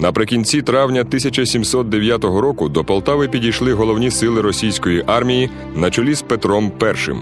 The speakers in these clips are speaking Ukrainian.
Наприкінці травня 1709 року до Полтави підійшли головні сили російської армії на чолі з Петром І.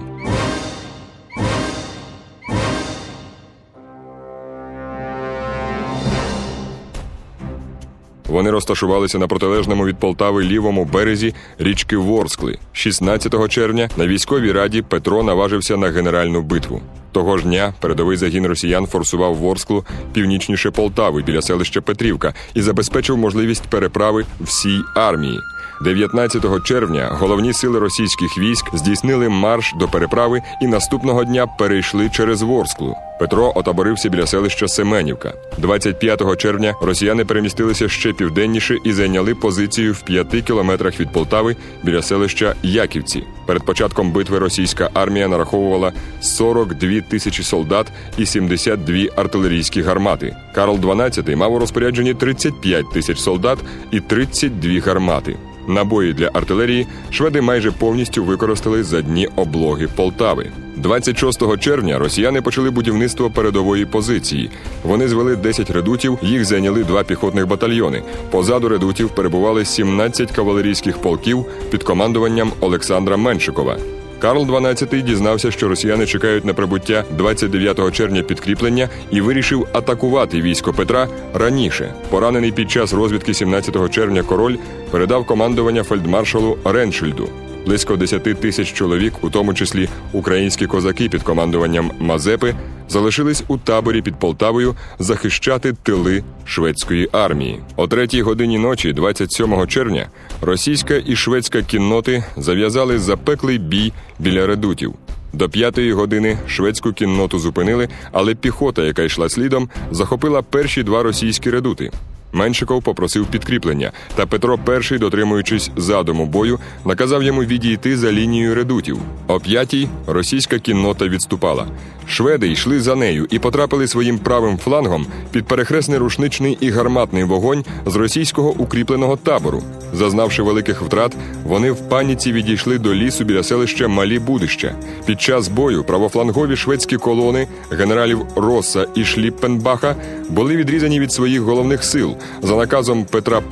Вони розташувалися на протилежному від Полтави лівому березі річки Ворскли. 16 червня на військовій раді Петро наважився на генеральну битву. Того ж дня передовий загін росіян форсував Ворсклу північніше Полтави біля селища Петрівка і забезпечив можливість переправи всій армії. 19 червня головні сили російських військ здійснили марш до переправи і наступного дня перейшли через Ворсклу. Петро отаборився біля селища Семенівка. 25 червня росіяни перемістилися ще південніше і зайняли позицію в п'яти кілометрах від Полтави біля селища Яківці. Перед початком битви російська армія нараховувала 42 тисячі солдат і 72 артилерійські гармати. Карл XII мав у розпорядженні 35 тисяч солдат і 32 гармати. Набої для артилерії шведи майже повністю використали за дні облоги Полтави. 26 червня росіяни почали будівництво передової позиції. Вони звели 10 редутів, їх зайняли два піхотних батальйони. Позаду редутів перебували 17 кавалерійських полків під командуванням Олександра Меншикова. Карл XII дізнався, що росіяни чекають на прибуття 29 червня підкріплення і вирішив атакувати військо Петра раніше. Поранений під час розвідки 17 червня король передав командування фельдмаршалу Реншельду. Близько 10 тисяч чоловік, у тому числі українські козаки під командуванням Мазепи, залишились у таборі під Полтавою захищати тили шведської армії. О третій годині ночі, 27 червня, російська і шведська кінноти зав'язали запеклий бій біля редутів. До п'ятої години шведську кінноту зупинили, але піхота, яка йшла слідом, захопила перші два російські редути. Меншиков попросив підкріплення, та Петро І, дотримуючись задуму бою, наказав йому відійти за лінією редутів. О п'ятій російська кіннота відступала. Шведи йшли за нею і потрапили своїм правим флангом під перехресний рушничний і гарматний вогонь з російського укріпленого табору. Зазнавши великих втрат, вони в паніці відійшли до лісу біля селища Малі Будища. Під час бою правофлангові шведські колони генералів Росса і Шліппенбаха були відрізані від своїх головних сил. За наказом Петра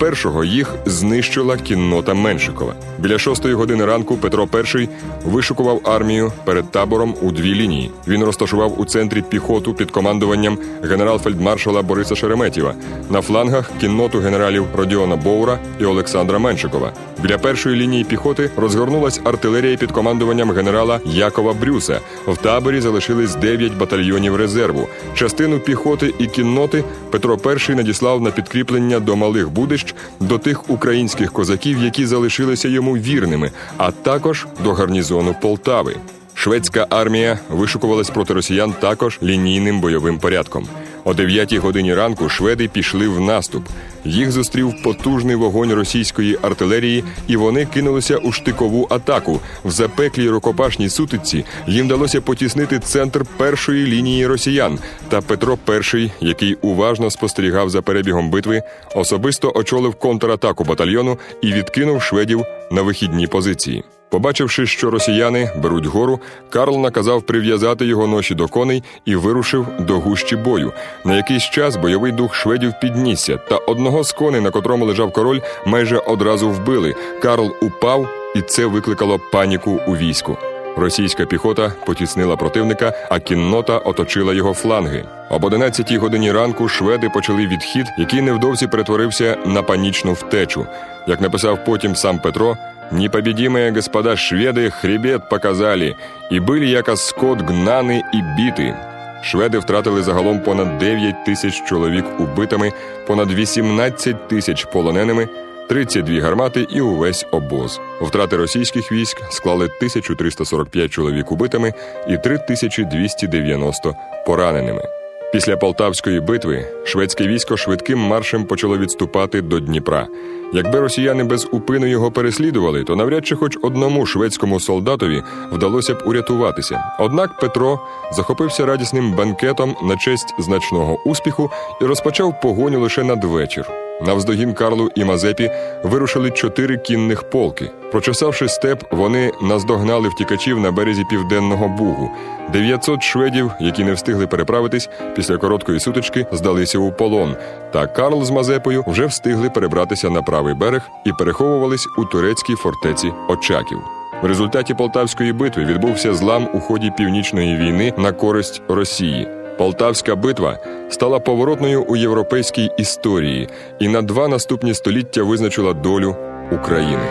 І їх знищила кіннота Меншикова. Біля шостої години ранку Петро І вишукував армію перед табором у дві лінії. Він розташував у центрі піхоту під командуванням генерал-фельдмаршала Бориса Шереметєва. На флангах кінноту генералів Родіона Боура і Олександра Меншикова. Біля першої лінії піхоти розгорнулась артилерія під командуванням генерала Якова Брюса. В таборі залишились 9 батальйонів резерву. Частину піхоти і кінноти Петро І надіслав на підкріплення до малих будищ до тих українських козаків, які залишилися йому вірними, а також до гарнізону Полтави. Шведська армія вишукувалась проти росіян також лінійним бойовим порядком. О 9 годині ранку шведи пішли в наступ. Їх зустрів потужний вогонь російської артилерії, і вони кинулися у штикову атаку. В запеклій рукопашній сутичці їм вдалося потіснити центр першої лінії росіян. Та Петро І, який уважно спостерігав за перебігом битви, особисто очолив контратаку батальйону і відкинув шведів на вихідні позиції. Побачивши, що росіяни беруть гору, Карл наказав прив'язати його ноші до коней і вирушив до гущі бою. На якийсь час бойовий дух шведів піднісся, та одного з коней, на котрому лежав король, майже одразу вбили. Карл упав, і це викликало паніку у війську. Російська піхота потіснила противника, а кіннота оточила його фланги. Об 11 годині ранку шведи почали відхід, який невдовзі перетворився на панічну втечу. Як написав потім сам Петро, непобедимые господа шведы хребет показали і были яко скот гнани і біти. Шведи втратили загалом понад 9 тисяч чоловік убитими, понад 18 тисяч полоненими, 32 гармати і увесь обоз. Втрати російських військ склали 1345 чоловік убитими і 3290 пораненими. Після Полтавської битви шведське військо швидким маршем почало відступати до Дніпра. Якби росіяни без упину його переслідували, то навряд чи хоч одному шведському солдатові вдалося б урятуватися. Однак Петро захопився радісним банкетом на честь значного успіху і розпочав погоню лише надвечір. Навздогін Карлу і Мазепі вирушили чотири кінних полки. Прочесавши степ, вони наздогнали втікачів на березі південного бугу. 900 шведів, які не встигли переправитись, після короткої сутички здалися у полон. Та Карл з Мазепою вже встигли перебратися на правий берег і переховувались у турецькій фортеці Очаків. В результаті Полтавської битви відбувся злам у ході північної війни на користь Росії. Полтавська битва стала поворотною у європейській історії і на два наступні століття визначила долю України.